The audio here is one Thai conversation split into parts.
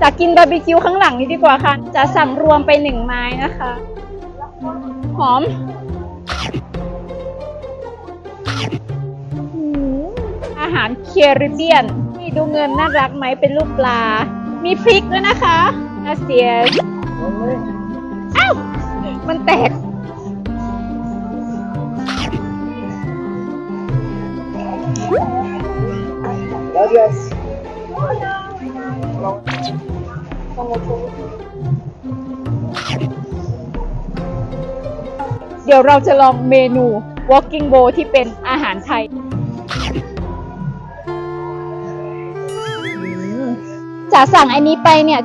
จะกินบาร์บีคิวข้างหลังนี้ดีกว่าค่ะ จะสั่งรวมไปหนึ่งไม้นะคะ หอมอาหารเคริเบียนนี่ดูเงินน่ารักไหมเป็นรูปปลา มีพริกด้วยนะคะอาเซียอ้าวมันแตก Gracias. เดี๋ยว เดี๋ยวเราจะลองเมนู walking bowl ที่เป็นอาหารไทย จะสั่งอันนี้ไปเนี่ย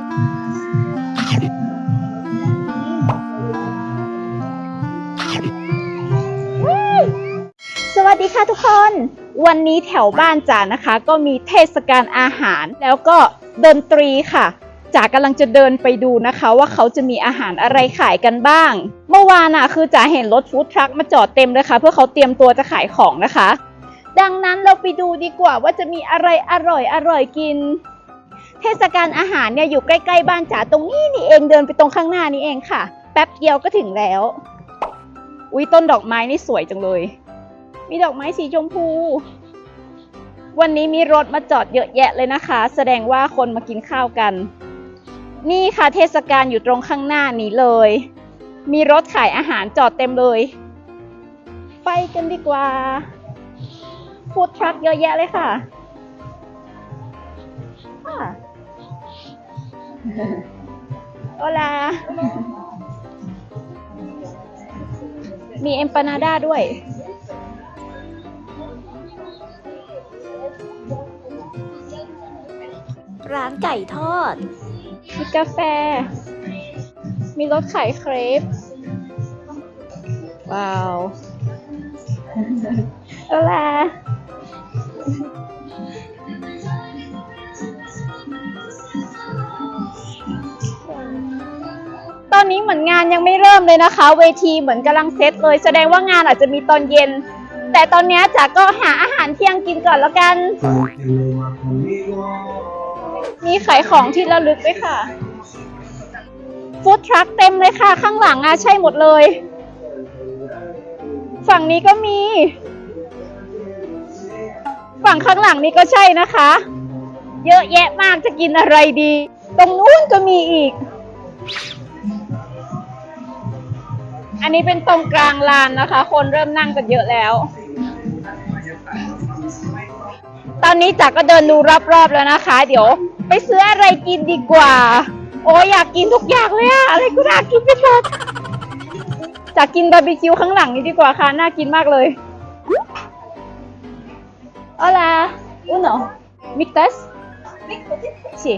สวัสดีค่ะทุกคน วันนี้แถวบ้านจ๋านะคะ ก็มีเทศกาลอาหารแล้วก็ดนตรีค่ะ จ๋ากำลังจะเดินไปดูนะคะว่าเขาจะมีอาหารอะไรขายกันบ้าง เมื่อวานอะคือจ๋าเห็นรถฟู้ดทรัคมาจอดเต็มเลยค่ะเพื่อเขาเตรียมตัวจะขายของนะคะ ดังนั้นเราไปดูดีกว่าว่าจะมีอะไรอร่อยอร่อยกิน เทศกาลอาหารเนี่ยอยู่ใกล้ๆบ้านจ๋าตรงนี้นี่เองเดินไปตรงข้างหน้านี้เองค่ะ แป๊บเดียวก็ถึงแล้ว อุ้ยต้นดอกไม้นี่สวยจังเลย มีดอกไม้สีชมพูวันนี้มีรถมาจอดเยอะแยะเลยนะคะ แสดงว่าคนมากินข้าวกัน นี่ค่ะเทศกาลอยู่ตรงข้างหน้านี้เลย มีรถขายอาหารจอดเต็มเลย ไปกันดีกว่าฟู้ดทรัคเยอะแยะเลยค่ะค่ะ โอลา มีเอมปานาด้าด้วย ร้านไก่ทอด มีกาแฟ มีรถขายเครป ว้าวอาล่ะตอนนี้เหมือนงานยังไม่เริ่มเลยนะคะ เวทีเหมือนกำลังเซตเลย แสดงว่างานอาจจะมีตอนเย็น แต่ตอนนี้จ๋าก็หาอาหารเที่ยงกินก่อนแล้วกัน มีขายของที่ระลึกด้วยค่ะฟู้ดทรัคเต็มเลยค่ะ ข้างหลังอะใช่หมดเลย ฝั่งนี้ก็มี ฝั่งข้างหลังนี้ก็ใช่นะคะ เยอะแยะมากจะกินอะไรดี ตรงนู้นก็มีอีก อันนี้เป็นตรงกลางลานนะคะ คนเริ่มนั่งกันเยอะแล้ว ตอนนี้จ๋าก็เดินดูรอบๆแล้วนะคะ เดี๋ยว ไปซื้ออะไรกินดีกว่า โอ้ยอยากกินทุกอย่างเลยอะอะไรก็น่ากินไปหมดจ๋ากินบาร์บีคิวข้างหลังนี้ดีกว่าค่ะน่ากินมากเลย Hola uno mixtas สิ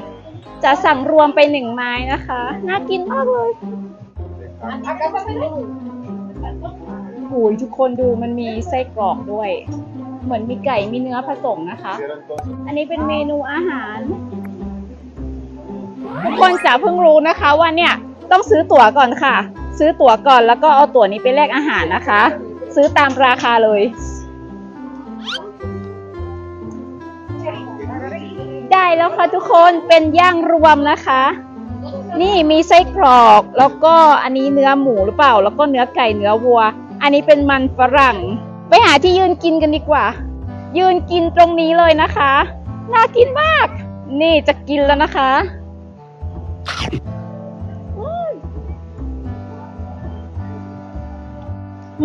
จะสั่งรวมไปหนึ่งไม้นะคะ น่ากินมากเลยโอ้ยทุกคนดูมันมีไส้กรอกด้วย เหมือนมีไก่มีเนื้อผสมนะคะ อันนี้เป็นเมนูอาหาร ทุกคนจะเพิ่งรู้นะคะว่าเนี่ยต้องซื้อตั๋วก่อนค่ะ ซื้อตั๋วก่อนแล้วก็เอาตั๋วนี้ไปแลกอาหารนะคะ ซื้อตามราคาเลย ได้แล้วค่ะทุกคนเป็นย่างรวมนะคะ นี่มีไส้กรอกแล้วก็อันนี้เนื้อหมูหรือเปล่า แล้วก็เนื้อไก่เนื้อวัว อันนี้เป็นมันฝรั่ง ไปหาที่ยืนกินกันดีกว่า ยืนกินตรงนี้เลยนะคะ น่ากินมาก นี่จะกินแล้วนะคะ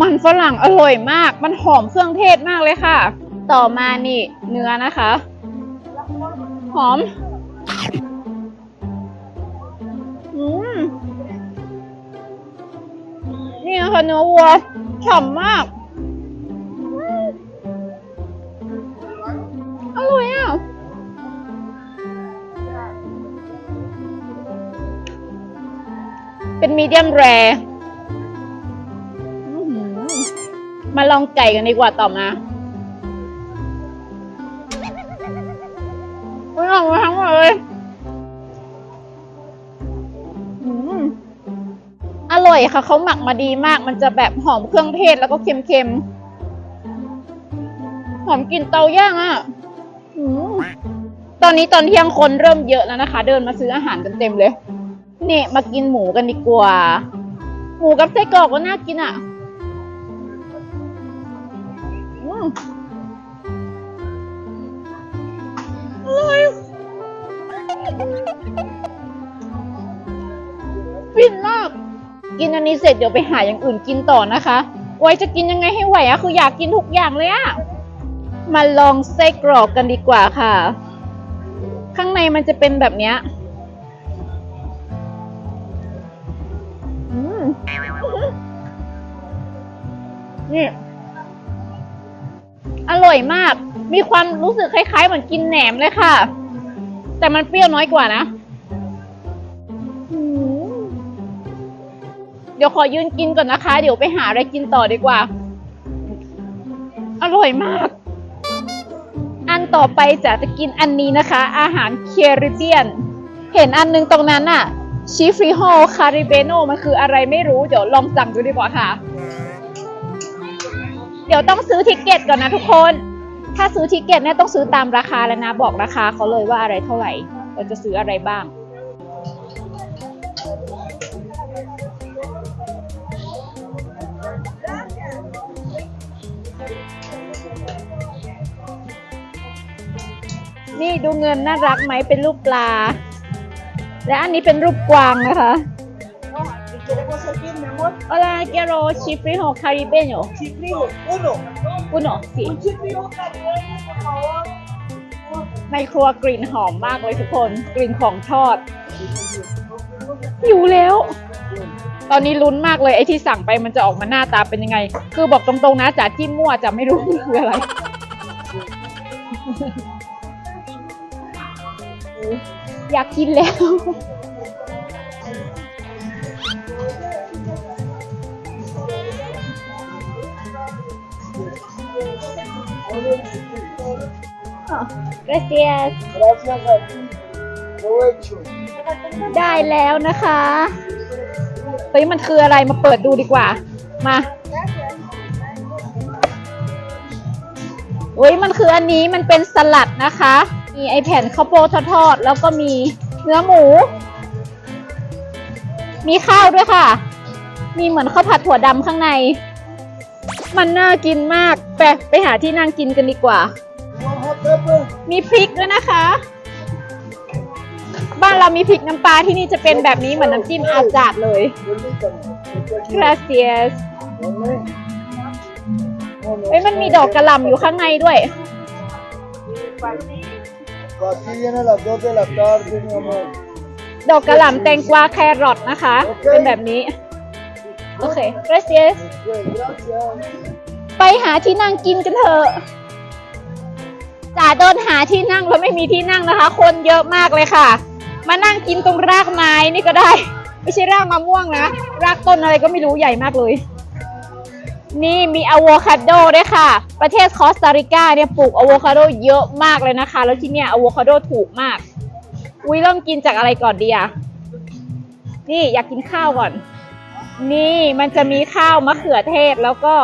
มมันฝรั่งอร่อยมาก มันหอมเครื่องเทศมากเลยค่ะ ต่อมานี่เนื้อนะคะ หอม อืม นี่นะคะเนื้อวัวฉ่ำมาก เป็นมีเดียมแรมาลองไก่กันดีกว่าต่อมาอร่อยทั้งหมดเลยอร่อยค่ะ เขาหมักมาดีมาก มันจะแบบหอมเครื่องเทศแล้วก็เค็มๆ หอมกลิ่นเตาย่างอะตอนนี้ตอนเที่ยงคนเริ่มเยอะแล้วนะคะ เดินมาซื้ออาหารกันเต็มเลย นี่มากินหมูกันดีกว่า หมูกับไส้กรอกก็น่ากินอะอืมร่อยฟินมาก กินอันนี้เสร็จเดี๋ยวไปหาอย่างอื่นกินต่อนะคะ ไว้จะกินยังไงให้ไหวอะคืออยากกินทุกอย่างเลยอะมาลองไส้กรอกกันดีกว่าค่ะ ข้างในมันจะเป็นแบบเนี้ย นี่ อร่อยมาก มีความรู้สึกคล้ายๆ เหมือนกินแหนมเลยค่ะ แต่มันเปรี้ยวน้อยกว่านะ เดี๋ยวขอยืนกินก่อนนะคะ เดี๋ยวไปหาอะไรกินต่อดีกว่า อร่อยมาก อันต่อไปจะจะกินอันนี้นะคะ อาหารแคริบเบียน เห็นอันนึงตรงนั้นอะชิฟริโฮคาริเบโนมันคืออะไรไม่รู้ เดี๋ยวลองสั่งดูดีกว่าค่ะ เดี๋ยวต้องซื้อทิกเก็ตก่อนนะทุกคน ถ้าซื้อทิกเก็ตเนี่ยต้องซื้อตามราคาแล้วนะ บอกราคาเขาเลยว่าอะไรเท่าไหร่ เราจะซื้ออะไรบ้าง นี่ดูเงินน่ารักไหมเป็นรูปปลา และอันนี้เป็นรูปกวางนะคะ mi amor? Hola, quiero chifrijo caribeño. Chifrijo, uno. Uno, sí. Un chifrijo caribeño, por favor. ในครัวกลิ่นหอมมากเลยทุกคน กลิ่นของทอดอยู่แล้ว ตอนนี้ลุ้นมากเลยไอ้ที่สั่งไปมันจะออกมาหน้าตาเป็นยังไง คือบอกตรงๆนะจ๋าจิ้มมั่วจะไม่รู้มันคืออะไรอยากกินแล้ว Gracias Gracias a ti. Provecho. ได้แล้วนะคะเฮ้ยมันคืออะไรมาเปิดดูดีกว่า มาเฮ้ยมันคืออันนี้มันเป็นสลัดนะคะ มีไอแผ่นข้าวโพดทอดแล้วก็มีเนื้อหมู มีข้าวด้วยค่ะ มีเหมือนข้าวผัดถั่วดำข้างใน มันน่ากินมาก ไปไปหาที่นั่งกินกันดีกว่า มีพริกด้วยนะคะ บ้านเรามีพริกน้ำปลาที่นี่จะเป็นแบบนี้เหมือนน้ำจิ้มอาจาดเลย Permítame. gracias Dale. เฮ้ยมันมีดอกกระหล่ำอยู่ข้างในด้วย Aquí viene a las 2 de la tarde, mi amor. ดอกกระหล่ำแตงกวาแครอทนะคะ เป็นแบบนี้ โอเค gracias Ok, gracias. ไปหาที่นั่งกินกันเถอะ จ๋าเดินหาที่นั่งแล้วไม่มีที่นั่งนะคะ คนเยอะมากเลยค่ะ มานั่งกินตรงรากไม้นี่ก็ได้ ไม่ใช่รากมะม่วงนะ รากต้นอะไรก็ไม่รู้ใหญ่มากเลย นี่มีอะโวคาโดด้วยค่ะ ประเทศคอสตาริกาเนี่ยปลูกอะโวคาโดเยอะมากเลยนะคะ แล้วที่เนี่ยอะโวคาโดถูกมาก อุ้ยเริ่มกินจากอะไรก่อนดีอะนี่อยากกินข้าวก่อน นี่มันจะมีข้าวมะเขือเทศแล้วก็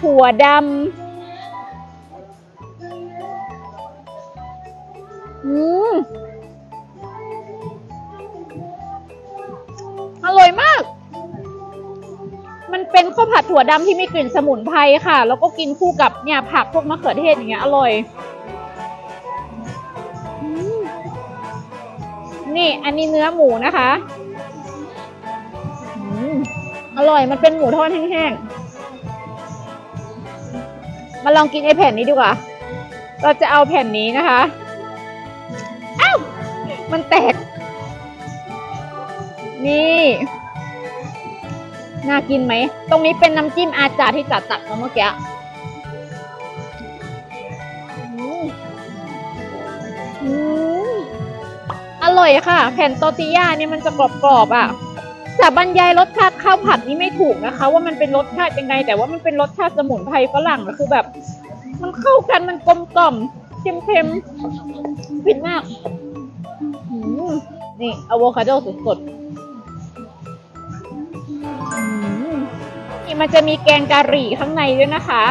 ถั่วดำ อืมอร่อยมาก มันเป็นข้าวผัดถั่วดำที่มีกลิ่นสมุนไพรค่ะ แล้วก็กินคู่กับเนี่ยผักพวกมะเขือเทศอย่างเงี้ยอร่อยอืมนี่ อันนี้เนื้อหมูนะคะอืมอร่อยมันเป็นหมูทอดแห้งๆ มาลองกินไอแผ่นนี้ดีกว่า เราจะเอาแผ่นนี้นะคะ มันแตก นี่ น่ากินไหม ตรงนี้เป็นน้ำจิ้มอาจารย์ที่จัดตักมาเมื่อกี้อืมอืมอร่อยค่ะ แผ่นโตอร์ติยาเนี่ยมันจะกรอบๆอะจะบรรยายรสชาติข้าวผัดนี่ไม่ถูกนะคะ ว่ามันเป็นรสชาติยังไง แต่ว่ามันเป็นรสชาติสมุนไพรฝรั่งคือแบบ มันเข้ากันมันกลมกล่อมเค็มๆฟินมาก มนี่อะโวคาโดสดๆอืมนี่มันจะมีแกงกะหรี่ข้างในด้วยนะคะ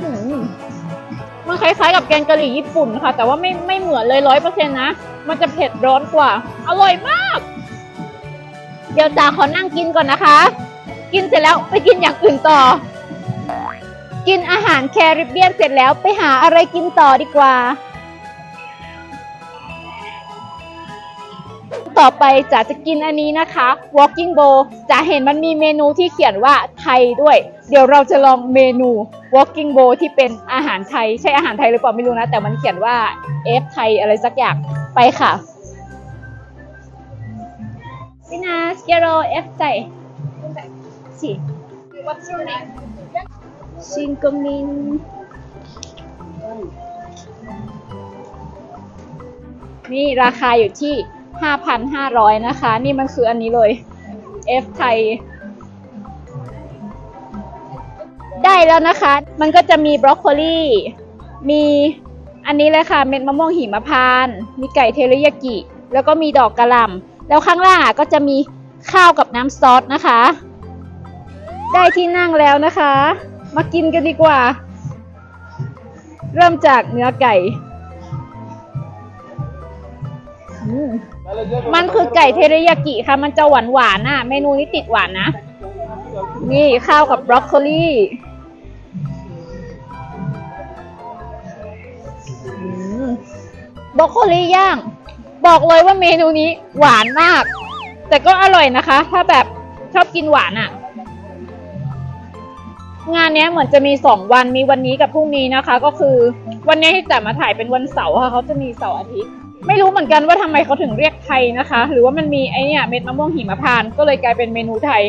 อืมมันมันคล้ายๆกับแกงกะหรี่ญี่ปุ่นค่ะ แต่ว่าไม่ไม่เหมือนเลยร้อยเปอร์เซ็นต์นะ มันจะเผ็ดร้อนกว่า อร่อยมาก เดี๋ยวจ๋าขอนั่งกินก่อนนะคะ กินเสร็จแล้วไปกินอย่างอื่นต่อ กินอาหารแคริบเบียนเสร็จแล้วไปหาอะไรกินต่อดีกว่า ต่อไปจ๋าจะกินอันนี้นะคะ walking bowl จ๋าเห็นมันมีเมนูที่เขียนว่าไทยด้วย เดี๋ยวเราจะลองเมนู walking bowl ที่เป็นอาหารไทย ใช่อาหารไทยหรือเปล่าไม่รู้นะ แต่มันเขียนว่า F ไทยอะไรสักอย่างไปค่ะวินาสเกโร F ใจสิ What's your name ชิงกมินนี่ราคาอยู่ที่ 5,500 นะคะ นี่มันคืออันนี้เลย F ไทย ได้แล้วนะคะ มันก็จะมีบรอกโคลีมีอันนี้เลยค่ะ เม็ดมะม่วงหิมพานต์มีไก่เทริยากิ แล้วก็มีดอกกระหล่ำแล้วข้างล่างก็จะมีข้าวกับน้ำซอสนะคะ ได้ที่นั่งแล้วนะคะ มากินกันดีกว่า เริ่มจากเนื้อไก่ มันคือไก่เทริยากิค่ะ มันจะหวานหวานน่ะ เมนูนี้ติดหวานนะ นี่ข้าวกับบรอกโคลีบรอกโคลีย่าง บอกเลยว่าเมนูนี้หวานมาก แต่ก็อร่อยนะคะ ถ้าแบบชอบกินหวานอะ่ะ งานนี้เหมือนจะมีสองวันมีวันนี้กับพรุ่งนี้นะคะ ก็คือ วันนี้ที่จัดมาถ่ายเป็นวันเสาร์ค่ะเขาจะมีเสาร์อาทิตย์ ไม่รู้เหมือนกันว่าทำไมเขาถึงเรียกไทยนะคะ หรือว่ามันมีไอเนี่ยเม็ดมะม่วงหิมพานต์ก็เลยกลายเป็นเมนูไทย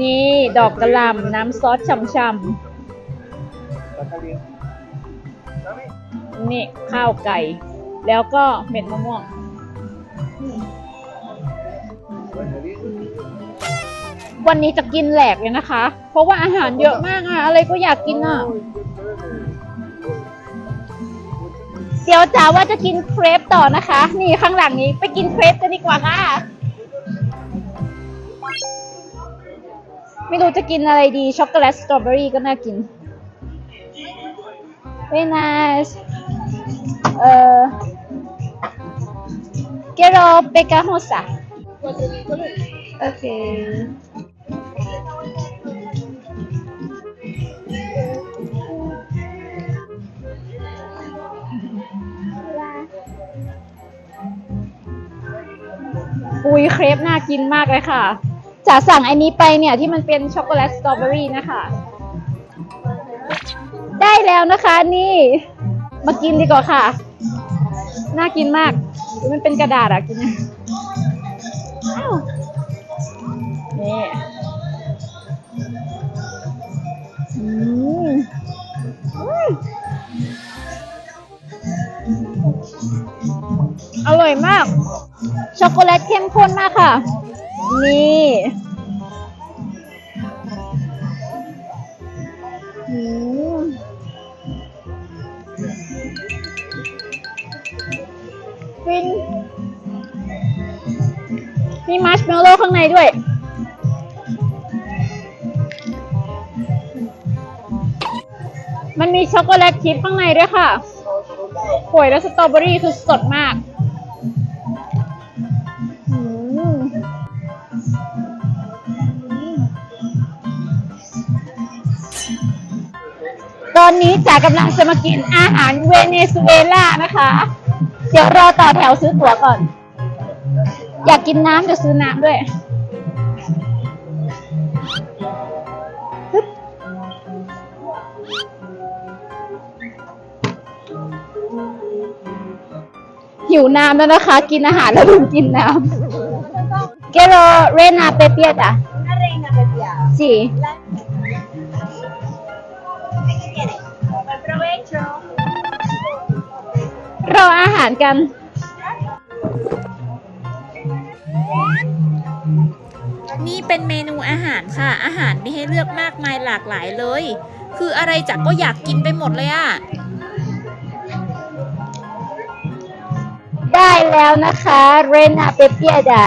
นี่ดอกกระหล่ำน้ำซอสช่ำๆนี่ข้าวไก่ แล้วก็เม็ดมะม่วง วันนี้จะกินแหลกเลยนะคะ เพราะว่าอาหารเยอะมากอะอะไรก็อยากกินอะเดี๋ยวจ๋าว่าจะกินเครปต่อนะคะ นี่ข้างหลังนี้ไปกินเครปกันดีกว่าค่ะ ไม่รู้จะกินอะไรดี ช็อกโกแลตสตรอเบอรี่ก็น่ากิน Very nice เอ่อ quiero pegajosa Okay. Hola. อุุ้ยเครปน่ากินมากเลยค่ะจะสั่งอันนี้ไปเนี่ยที่มันเป็นช็อกโกแลตสตรอเบอรี่นะคะ ได้แล้วนะคะนี่มากินดีกว่าค่ะ น่ากินมาก มันเป็นกระดาษอะกิน อร่อยมาก ช็อกโกแลตเข้มข้นมากค่ะ นี่ฟินมีมัชเมลโล่ข้างในด้วย มันมีช็อกโกแลตชิพข้างในด้วยค่ะป่วยแล้วสตรอเบอรี่คือสดมาก ตอนนี้จ๋ากำลังจะมากินอาหารเวเนซุเอลานะคะ เดี๋ยวรอต่อแถวซื้อตั๋วก่อน อยากกินน้ำจะซื้อน้ำด้วยฮึบหิวน้ำแล้วนะคะ กินอาหารแล้วลืมกินน้ำเกโรเรนาเปเปียจ้ะ Una reina pepiada. จี รออาหารกัน นี่เป็นเมนูอาหารค่ะ อาหารมีให้เลือกมากมายหลากหลายเลย คืออะไรจักก็อยากกินไปหมดเลยอะได้แล้วนะคะเรนาเปเปียจ้ะ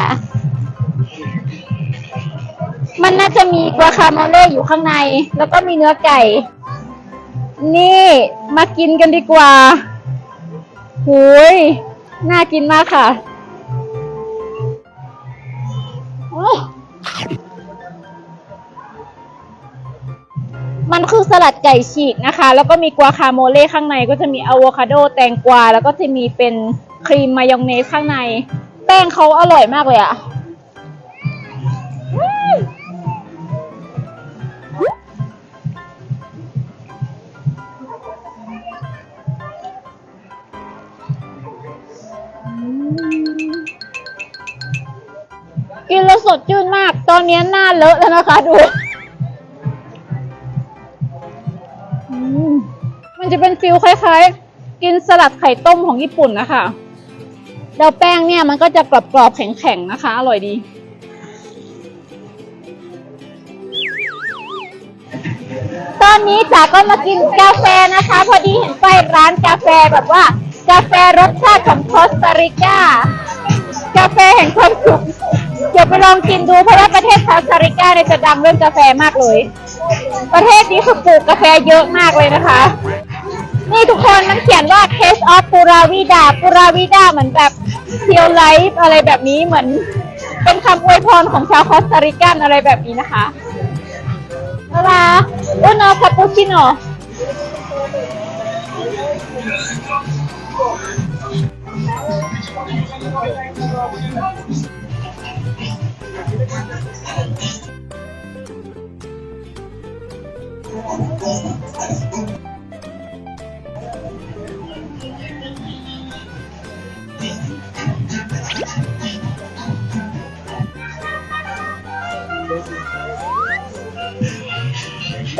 มันน่าจะมีกัวคาโมเล่อยู่ข้างใน แล้วก็มีเนื้อไก่ นี่มากินกันดีกว่า หุยน่ากินมากค่ะมันคือสลัดไก่ฉีกนะคะ แล้วก็มีกัวคาโมเล่ข้างในก็จะมีอะโวคาโดแตงกวา แล้วก็จะมีเป็นครีมมายองเนสข้างใน แป้งเขาอร่อยมากเลยอะ อนนี้หน้าเลอะแล้วนะคะดู มันจะเป็นฟิลคล้ายๆ กินสลัดไข่ต้มของญี่ปุ่นนะคะแล้วแป้งเนี่ยมันก็จะกรอบๆแข็งๆนะคะ อร่อยดี ตอนนี้จ๋าก็มากินกาแฟนะคะ พอดีเห็นป้ายร้านกาแฟแบบว่า กาแฟรสชาติของคอสตาริกากาแฟแห่งความสุข ดี๋ยวไปลองกินดูเพราะว่าประเทศคอสตาริกาเนี่ยจะดังเรื่องกาแฟมากเลย ประเทศนี้คือปลูกกาแฟเยอะมากเลยนะคะ นี่ทุกคนมันเขียนว่า Taste of Pura Vida Pura Vida เหมือนแบบเทียวไลฟ์อะไรแบบนี้เหมือนเป็นคำอวยพรของชาวคอสตาริกันอะไรแบบนี้นะคะอะไรอุโนคาปูชิโน ได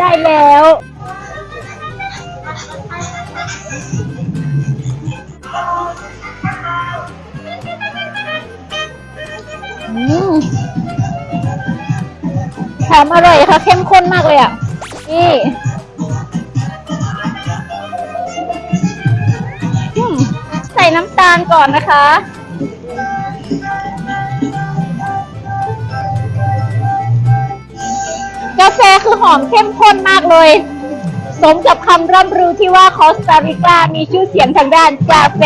้แล้วอืมแถมอร่อยค่ะ เข้มข้นมากเลยอะ นี่ น้ำตาลก่อนนะคะ กาแฟคือหอมเข้มข้นมากเลย สมกับคำร่ำลือที่ว่าคอสตาริกามีชื่อเสียงทางด้านกาแฟ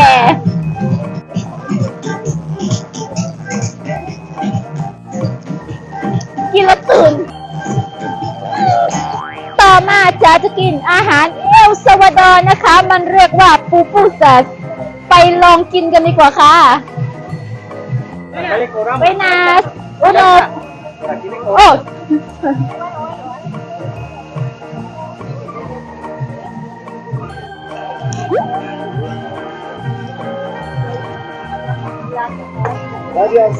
กินแล้วตื่น ต่อมาจะจะกินอาหารเอลซาวาดอร์นะคะ มันเรียกว่าปูปูซัส ไปลองกินกันดีกว่าค่ะไปนาสโอโนโอ้ Gracias.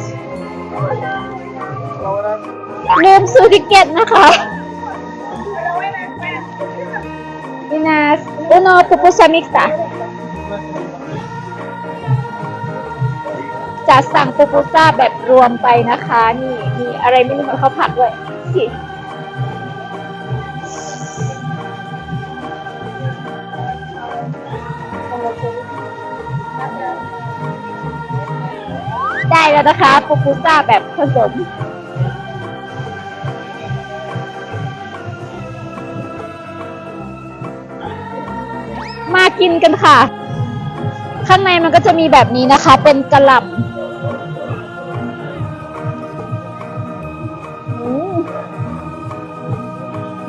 ลืมซื้อติเก็ตนะคะนี่นะอุปส์ซามิกส์ตา จะสั่งปุปุซ่าแบบรวมไปนะคะ นี่มีอะไรไม่รู้เหมือนข้าผัดด้วยสิได้แล้วนะคะปุปุซ่าแบบผสมมากินกันค่ะ ข้างในมันก็จะมีแบบนี้นะคะ เป็นกระหล่ำอืม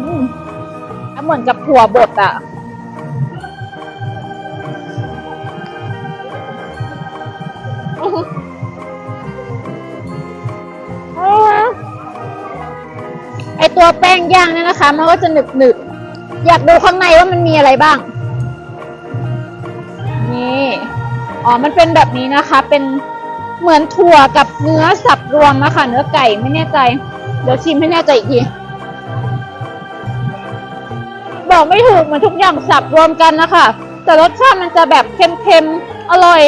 อืมเหมือนกับถั่วบดอะอื้อหืออ่าไอตัวแป้งย่างเนี่ยนะคะ มันก็จะหนึบหนึบอยากดูข้างในว่ามันมีอะไรบ้าง อ๋อ มันเป็นแบบนี้นะคะ เป็นเหมือนถั่วกับเนื้อสับรวมนะคะ เนื้อไก่ไม่แน่ใจ เดี๋ยวชิมให้แน่ใจอีกที บอกไม่ถูกเหมือนทุกอย่างสับรวมกันนะคะ แต่รสชาติมันจะแบบเค็มๆ อร่อย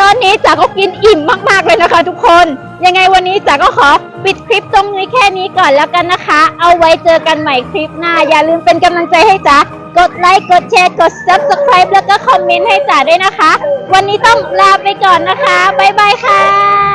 ตอนนี้จ๋าก็กินอิ่มมากๆเลยนะคะ ทุกคน ยังไงวันนี้จ๋าก็ขอปิดคลิปตรงนี้แค่นี้ก่อนแล้วกันนะคะ เอาไว้เจอกันใหม่คลิปหน้า อย่าลืมเป็นกำลังใจให้จ๋า กดไลค์ กดแชร์ กด subscribe แล้วก็คอมเมนต์ให้จ๋าด้วยนะคะ วันนี้ต้องลาไปก่อนนะคะ บ๊ายบายค่ะ